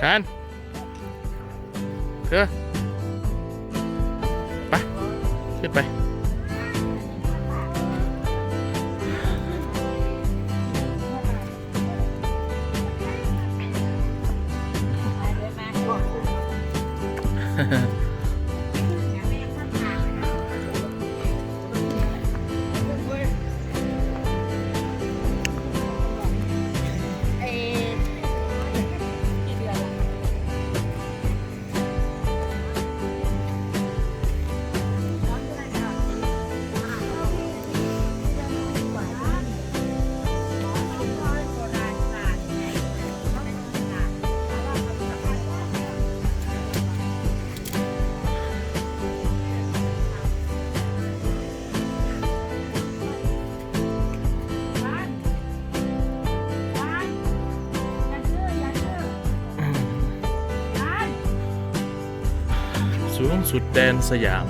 การเธอไปขึ้นไปเสูงสุดแดนสยาม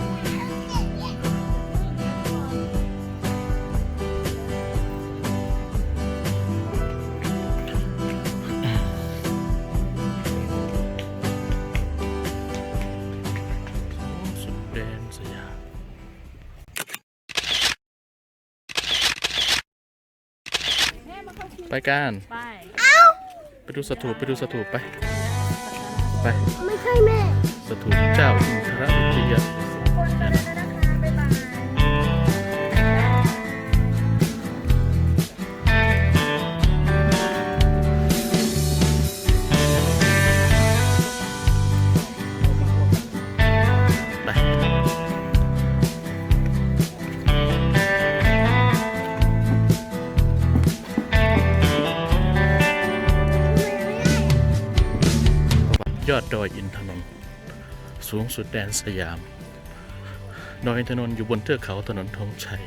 สูงสุดแดนสยาม ไปกัน ไป ไปดูสถูปไปดูสถูปไป ไป ไม่ใช่แม่ ถูปเจ้าอินทรวิทยา สูงสุดแดนสยาม ดอยอินทนนท์อยู่บนเทือกเขาถนนธงชัย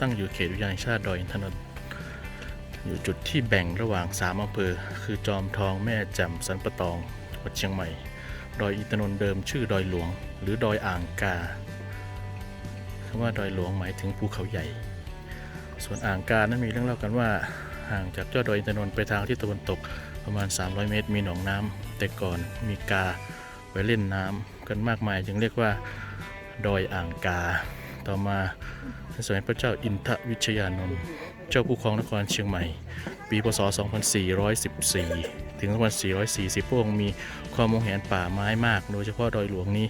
ตั้งอยู่เขตอุทยานชาติดอยอินทนนท์อยู่จุดที่แบ่งระหว่างสามอำเภอ คือจอมทองแม่แจ่มสันปะตองจังหวัดเชียงใหม่ ดอยอินทนนท์เดิมชื่อดอยหลวง หรือดอยอ่างกาคำว่าดอยหลวงหมายถึงภูเขาใหญ่ ส่วนอ่างกานั้นมีเรื่องเล่ากันว่าห่างจากยอดดอยอินทนนท์ไปทางที่ตะวันตกประมาณ 300 เมตร มีหนองน้ำแต่ก่อนมีกา ไว้เล่นน้ำกันมากมาย จึงเรียกว่าดอยอ่างกา ต่อมาในสมัยพระเจ้าอินทวิชยานนท์เจ้าผู้ครองนครเชียงใหม่ ปีพศ 2414 ถึง 2440 พระองค์มีความมงเห็นป่าไม้มาก โดยเฉพาะดอยหลวงนี้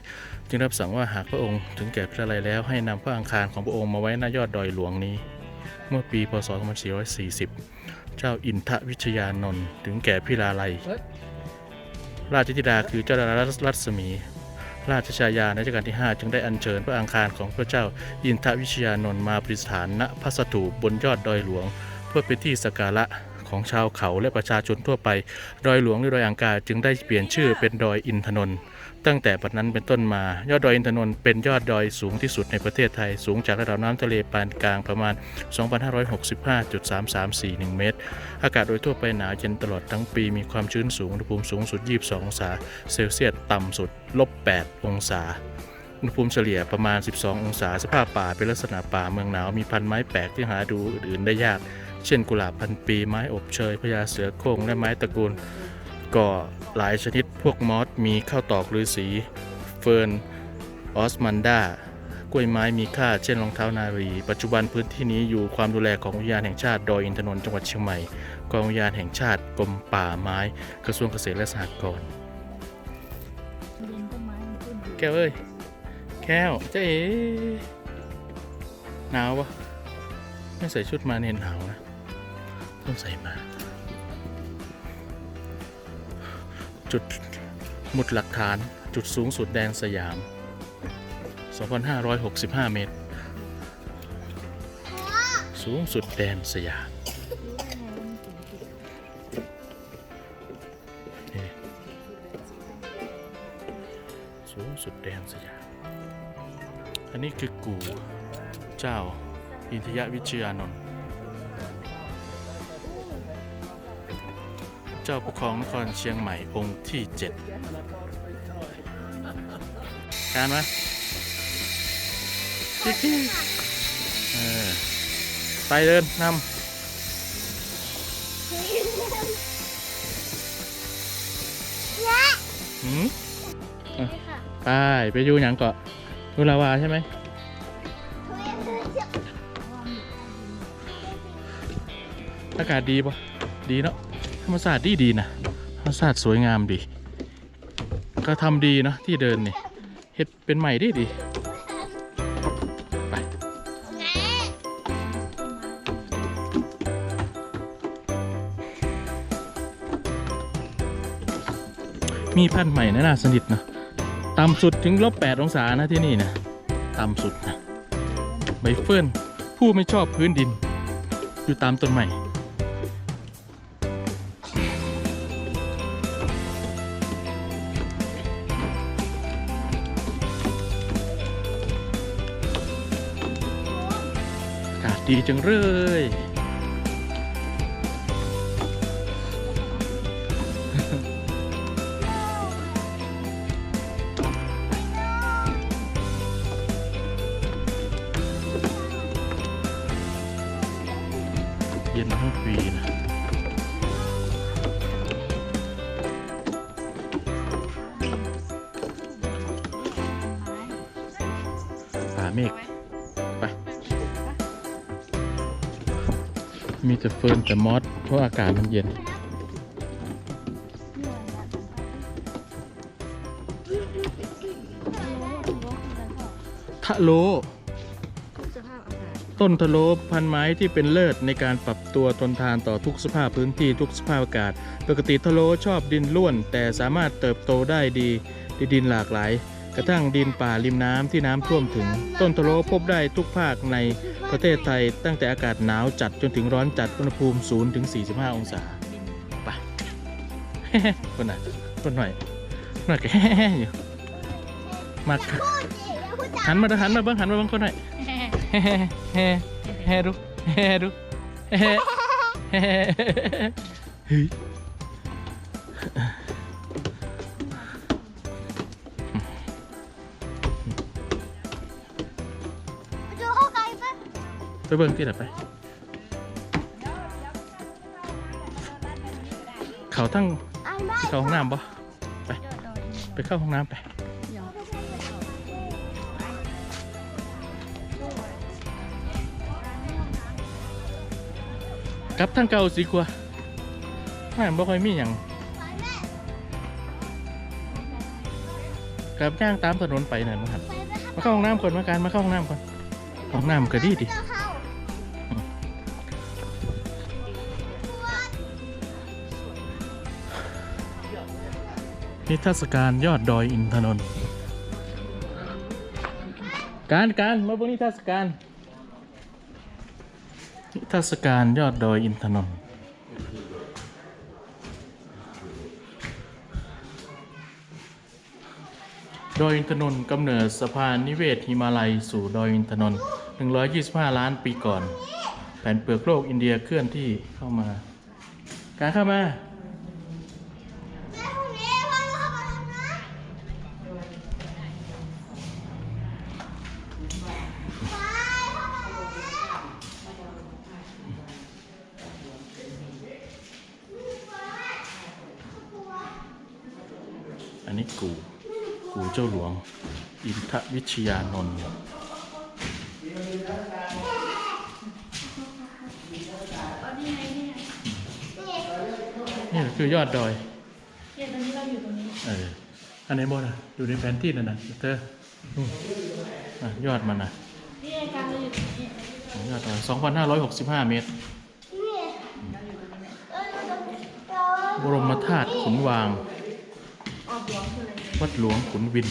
จึงรับสั่งว่าหากพระองค์ถึงแก่พระทัยแล้วให้นำพระอังคารของพระองค์มาไว้หน้ายอดดอยหลวงนี้ เมื่อปีพศ 2440 เจ้าอินทวิชยานนท์ถึงแก่พิลาลัย ราชธิดาคือเจ้าดารารัศมี ราชชายาในรัชกาลที่ 5 จึงได้อัญเชิญพระอังคารของพระเจ้าอินทวิชยานนท์มาปริสถานณพระสถูปบนยอดดอยหลวง เพื่อเป็นที่สักการะ ของชาวเขาและประชาชนทั่วไป ดอยหลวงหรือดอยอ่างกาจึงได้เปลี่ยนชื่อเป็นดอยอินทนนท์ตั้งแต่บัดนั้นเป็นต้นมา ยอดดอยอินทนนท์เป็นยอดดอยสูงที่สุดในประเทศไทย สูงจากระดับน้ำทะเลปานกลางประมาณ 2,565.3341 เมตร อากาศโดยทั่วไปหนาวเย็นตลอดทั้งปี มีความชื้นสูง อุณหภูมิสูงสุด 22 องศา เซลเซียสต่ำสุด ลบ 8 องศาอุณหภูมิเฉลี่ยประมาณ 12 องศา สภาพป่าเป็นลักษณะป่าเมืองหนาว มีพันไม้แปลกที่หาดูอื่นๆได้ยาก เช่นกุหลาบพันปีไม้อบเชยพญาเสือโคร่งและไม้ตระกูลก่อหลายชนิดพวกมอสมีข้าวตอกฤาษีเฟิร์นออสมันดากล้วยไม้มีค่าเช่นรองเท้านารี ปัจจุบันพื้นที่นี้อยู่ความดูแลของอุทยานแห่งชาติดอยอินทนนท์จังหวัดเชียงใหม่กองอุทยานแห่งชาติกรมป่าไม้กระทรวงเกษตรและสหกรณ์แก้วเอ้ยแก้วเจ๊หนาวปะไม่ใส่ชุดมาเนี่ยหนาวนะ ต้องใส่มา จุดหมุดหลักฐานจุดสูงสุดแดนสยาม 2,565 เมตร สูงสุดแดนสยามสูงสุดแดนสยาม อันนี้คือกูเจ้าอินทยวิชยานนท์ เจ้าปกครองนครเชียงใหม่องค์ที่เจ็ดการไหมจิ๊กจิ๊กเออไปเดินนำหืมนี่ค่ะ ไปไปอยู่หยังเกาะดูลาวาใช่ไหมทุเรียนทุเรียนเสียบอากาศดีปะดีเนาะ ธรรมศาสตร์ดีดีนะธรรมศาสตร์สวยงามดี ก็ทำดีเนาะที่เดินนี่เฮ็ดเป็นใหม่ดีดีไปแม่มีพันธุ์ใหม่นะน่าสนิทนะต่ำสุดถึงลบแปดองศานะที่นี่นะต่ำสุดนะใบเฟิร์นผู้ไม่ชอบพื้นดิน อยู่ตามต้นใหม่ ดีจังเลย มีแต่เฟิร์นแต่มอสเพราะอากาศมันเย็น ทะโล สภาพอากาศต้นทะโลพันไม้ที่เป็นเลิศในการปรับตัวทนทานต่อทุกสภาพพื้นที่ทุกสภาพอากาศ ปกติทะโลชอบดินร่วน แต่สามารถเติบโตได้ดีในดินหลากหลาย กระทั่งดินป่าริมน้ำที่น้ำท่วมถึง ต้นทะโลพบได้ทุกภาคในประเทศไทยตั้งแต่อากาศหนาวจัดจนถึงร้อนจัดอุณหภูมิ0ถึง45 องศาไปคนหนคนหน่อยหน่อยแกอยู่มาค่ะพูดสิแล้วพูดจาหันมาเด้อหันมาเบิ้งหันมาเบิ้งคนหน่อยเฮ้เฮ้เฮ้เฮ้ดูเฮ้ดูเฮ้เฮ้ เบิ้งที่ไหนไป เขาทั้งอ่านได้ที่เขาห้องน้ำปะไป ไปเข้าห้องน้ำไปกลับทางเก่าสิกว่าไม่บ่ค่อยมีอย่างกลับย่างตามถนนไปนั่นนะครับไปไปครับ มาเข้าห้องน้ำก่อนมาการมาเข้าห้องน้ำก่อนห้องน้ำก็ดีดิ นิทรรศการยอดดอยอินทนนท์การการมาบนนิทรรศการนิทรรศการยอดดอยอินทนนท์ดอยอินทนนท์กำเนิดสะพานนิเวศหิมาลัยสู่ดอยอินทนนท์125 ล้านปีก่อน แผ่นเปลือกโลกอินเดียเคลื่อนที่เข้ามา การเข้ามา ชยานนท์นี่คือยอดดอยเนี่ยตอนนี้เราอยู่ตรงนี้เอออันไหนบนอะอยู่ในแผนที่นั่นนะเตอร์นู่นอะยอดมันนะนี่ไงการเราอยู่ตรงนี้ยอดดอย2,565เมตรนี่เออเราเราบรมธาตุขุนวางออกหลวงคืออะไรวัดหลวงขุนวิน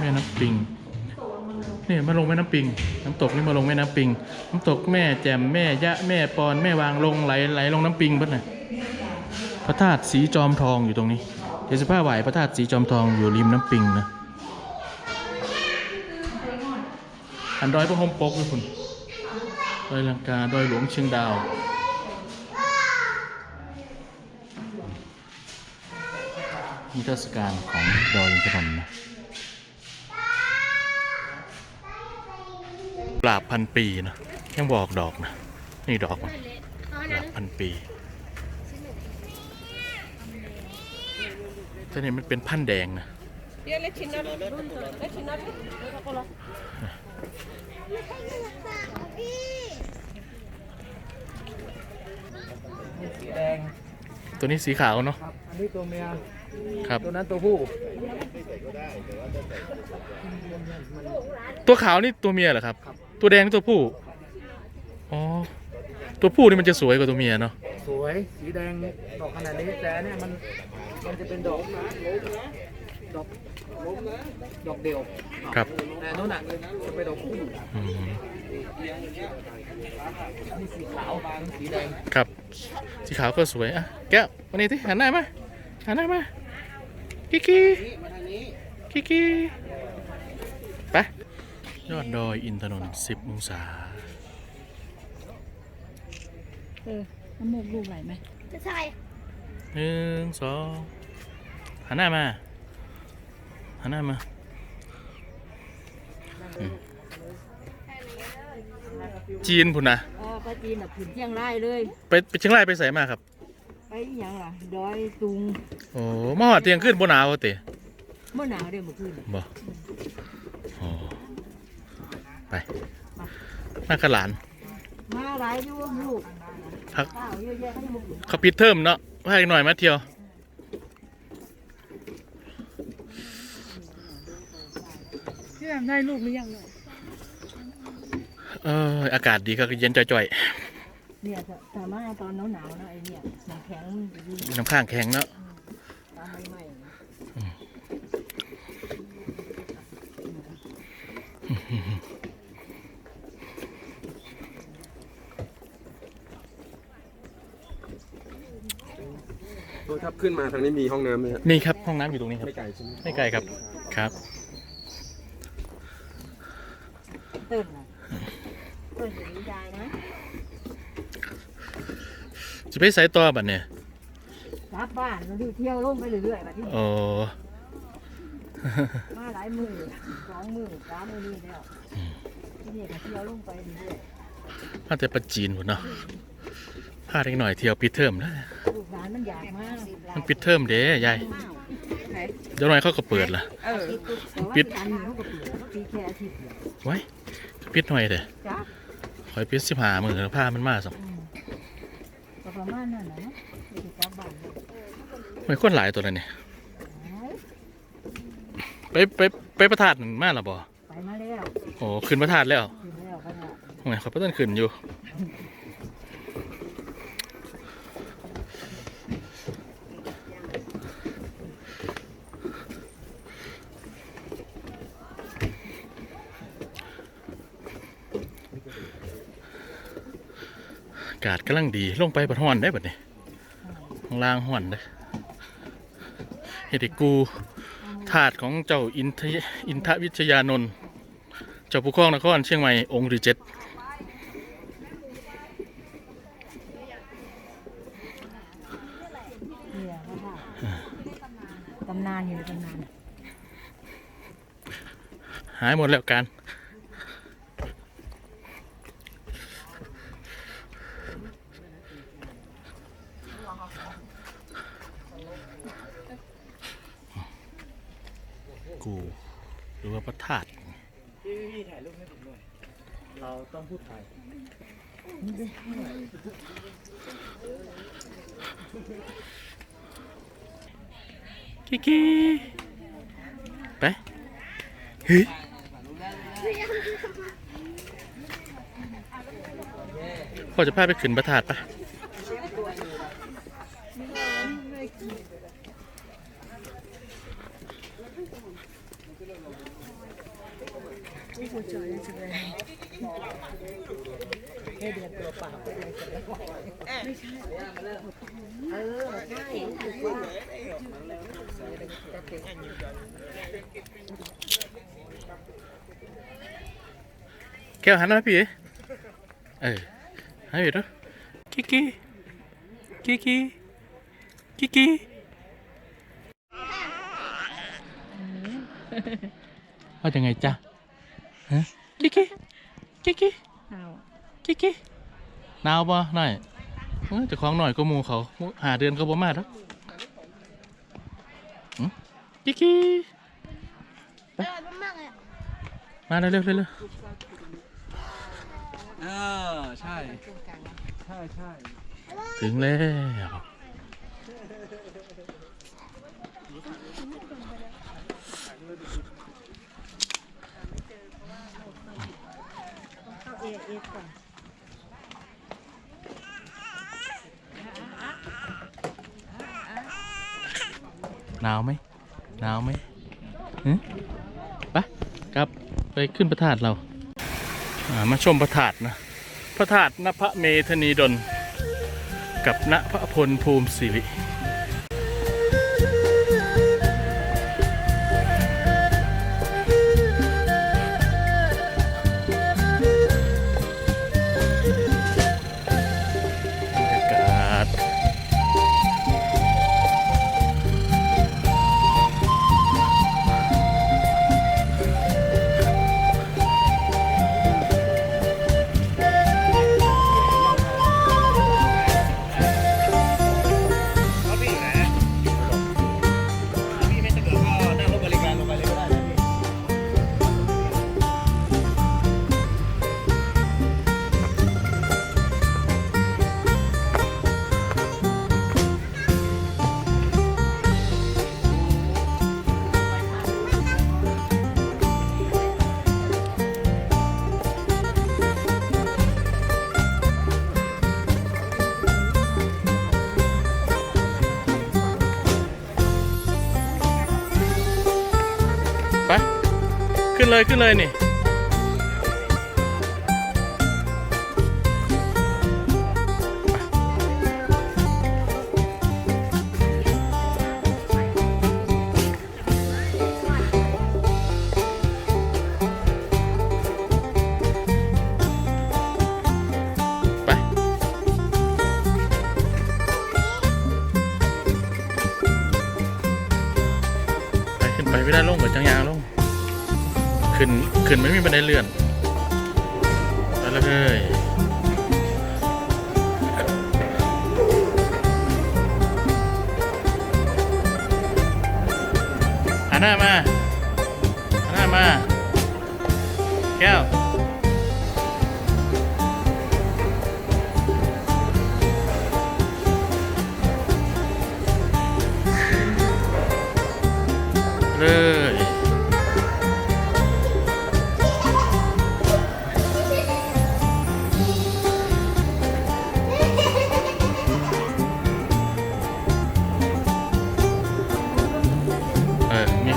แม่น้ำปิงนี่มาลงแม่น้ำปิง น้ำตกนี่มาลงแม่น้ำปิง น้ำตกแม่แจ่มแม่ยะแม่ปอนแม่วางลงไหลไหลลงน้ำปิงเพิ่นน่ะพระธาตุสีจอมทองอยู่ตรงนี้เดี๋ยวสิผ้าไหวพระธาตุสีจอมทองอยู่ริมน้ำปิงนะอันดอยพระหมปกเลยคุณดอยลังกาดอยหลวงเชียงดาวนิทรรศการของดอยอินทนนท์นะ ปราบพันปีนะยังบอกดอกนะนี่ดอกมันปราบพันปีเตัวนี้มันเป็นพันแดงนะตัวนี้สีขาวเนาะอันนี้ตัวเมียครับ ตัวนั้นตัวผู้ ตัวขาวนี่ตัวเมียเหรอครับ ตัวแดงนี่ตัวผู้ อ๋อ ตัวผู้นี่มันจะสวยกว่าตัวเมียเนาะ สวยสีแดงดอกขนาดนี้แต่เนี่ยมันมันจะเป็นดอกดอกดอกเดียวครับ แต่โน่นน่ะจะเป็นดอกคู่อืมนี่สีขาวบางสีแดงครับ สีขาวก็สวยอะแก้ววันนี้ที่หันหน้ามาหันหน้ามากิกกี้กิกกี้ไป ยอดดอยอินทนนท์10องศา เออน้ำมูกลูกไหลไหมจะใช่หนึ่งสองหันหน้ามาหันหน้ามาอืมจีนพุ่นนะเออไปจีนอะผืนเชียงรายเลย ไปไปเชียงรายไปใส่มาครับ ไปอหย่างล่ะ ดอยตุงโอ้มาหอดเตียงขึ้นบนหนาวเตะเมื่อหนาวเดี๋ยวเมื่อคืนบ่โอ้ ไปน่ากระหลาน มาหลายอยู่ลูกพักข้าวเยอะแยะให้หมดเขาปิดเทอมเนาะพาอีกหน่อยมาเที่ยวพี่แอมได้ลูกหรือยังเนี่ยเอออากาศดีก็เย็นจ่อยเนี่ยถ้าถ้ามาตอนหนาวๆนะไอ้เนี่ยน้ำแข็งมันจะอยู่ๆน้ำข้างแข็งเนาะตามใหม่ๆนะ ตัวทับขึ้นมาทางนี้มีห้องน้ำไหมครับมีครับห้องน้ำอยู่ตรงนี้ครับ ไม่ไกลใช่ไหมไม่ไกลครับ ครับเติ้ลนะเติ้ลจะดีใจนะจะไปใส่ต่อบัดเนี่ยกลับบ้านเราดูเที่ยวลงไปเรื่อยๆแบบที่โอ้มาหลายมือสองมือสามมือนี่แล้วที่นี่ก็เที่ยวลงไปเรื่อยมาแต่ประจีนพุ่นเนาะ พาเด็กหน่อยเที่ยวปิดเทอมแล้วๆลูกหลานมันอยากมากมันปิดเทอมเด้ยายเดี๋ยวหน่อยเขาก็เปิดละเออแต่ว่าปิดอันนี้เขาก็เปลี่ยนเขาปีแค่อาทิตย์เดียวไว้ปิดหน่อยเด้จ้ะคอยปิดสิบหามือแล้วพามันมาสัมอืมก็ประมาณนั้นนะเนาะเดี๋ยวจะกลับบ้านเลยไม่คนหลายตัวเลยเนี่ยเอ้ยไปไปไปประทาดมาหรอบ่ไปมาแล้วโอ้ขึ้นประทาดแล้วถึงแล้วก็ได้โอ้ยเขาเพิ่งขึ้นอยู่ากาศกำลังดีลงไปบัดห้อนได้บัดนี้ข้างล่างห้อนได้เฮดิกูถาดของเจ้าอินทยอินทวิชยานนท์เจ้าผู้ครองนครเชียงใหม่องค์ที่เจ็ดเนี่ยก็ได้ตำนานอยู่ในตำนาน หายหมดแล้วการกูหรือว่าพระธาตุ พี่พี่ถ่ายรูปให้ผมหน่อย เราต้องพูดไทย กิ๊กไปเฮ้ยพ่อจะพาไปขึ้นประธา ตุปะแก้วหันมาพี่เออให้พี่ดูกิกกี้กิกกี้กิกิว่าจะไงจ๊ะฮะกิกกี้กิกกี้เอา กิกกี้หนาวป่ะหน่อยเออเจะคล้าของหน่อยก็หมูเขาหาเดือนก็บ่มาแล้วหึกิ๊กกี้อร่อยมากๆเลยอะมาเร็วเร็วเร็วเร็วเออใช่ ใช่ใช่ถึงแล้วเข้าเอเอก่อน หนาวไหมหนาวไหมฮึไปกลับไปขึ้นพระธาตุเราอ่ามาชมพระธาตุนะ พระธาตุนพระเมธนีดลกับณพระพลภูมิสิริ เลยขึ้นเลยนี่ไปไปขึ้นไปไม่ได้ลงเหมือนจังยางลง ขึ้นขึ้นไม่มีบันไดเลื่อนไปเลยหันหน้ามาหันหน้ามา แก้ว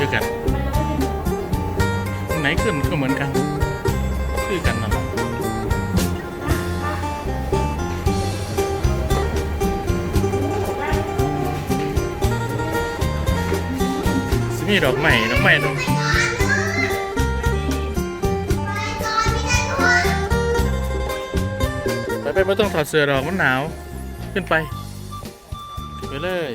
คือกันไหนขึ้นก็เหมือนกันคือกันนั่นแหละสิมีดอกใหม่ดอกใหม่ดอกไปไปไม่ต้องถอดเสื้อดอกมันหนาว ขึ้นไป ไปเลย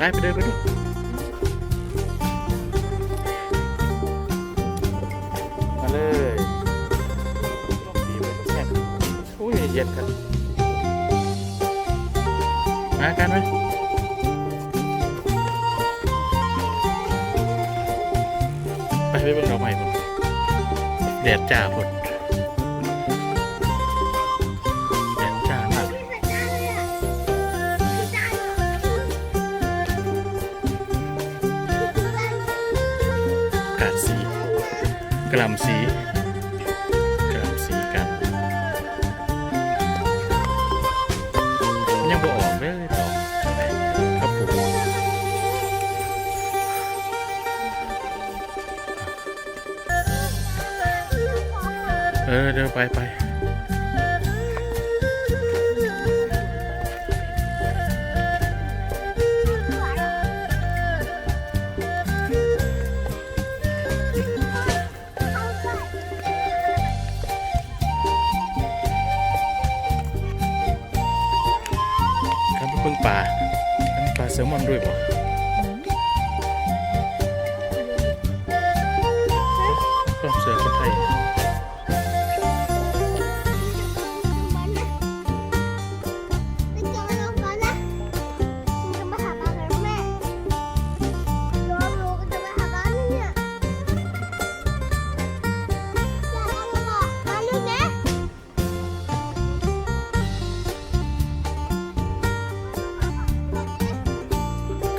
ไปไปเดินไปดูมาเลยดีเลยแซ่บอุ้ยเย็นกันมากันไหมไปไปเบิ่งดอกไม้พุ่นแดดจ้าพุ่นำสีกระลำสีกัน ยังบ่ออกเลยดอกครับผมเออเดี๋ยวไปไป อันนี้ป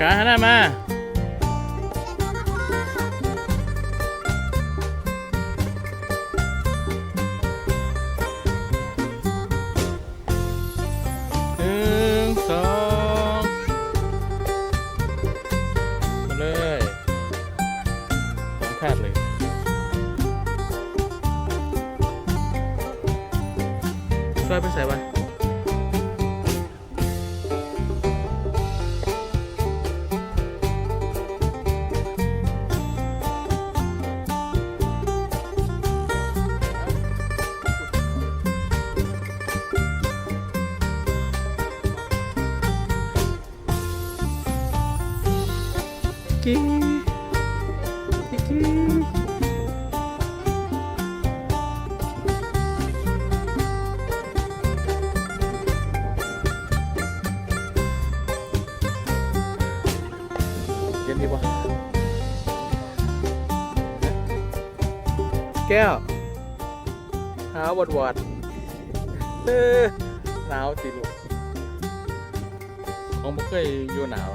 กาหน้ามา กี้กี้เย็นดีวะแก้วหาวดวดเออหนาวสิลูกเขาไม่เคยอยู่หนาว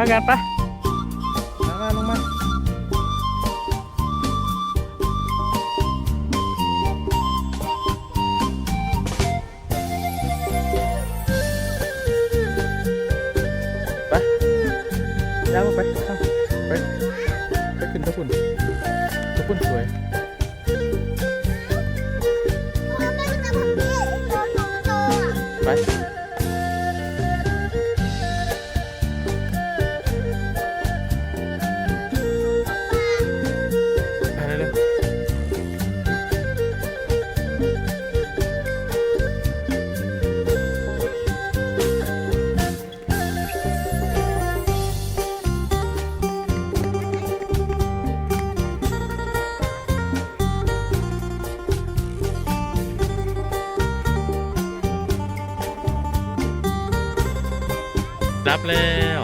นะไปกันปะ รับแล้ว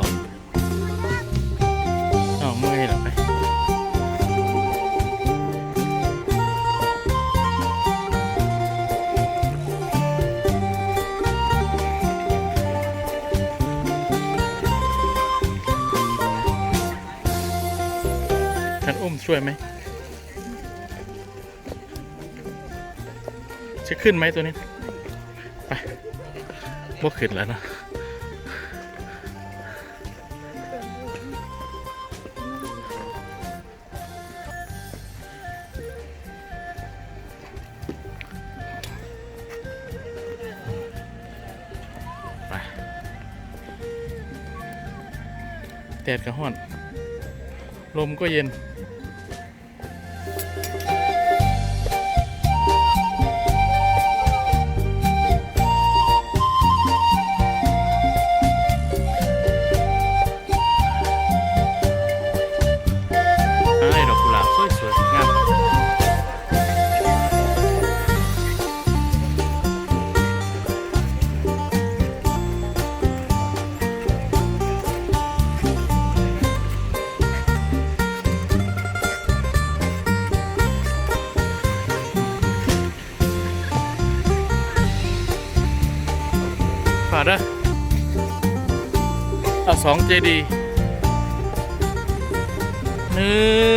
อ๋อเมื่อยเหรอไปท่านอุ้มช่วยไหม จะขึ้นไหมตัวนี้ ไปบ่ขึ้นแล้วเนอะ ลมก็เย็น เจดีย์หนึ่ง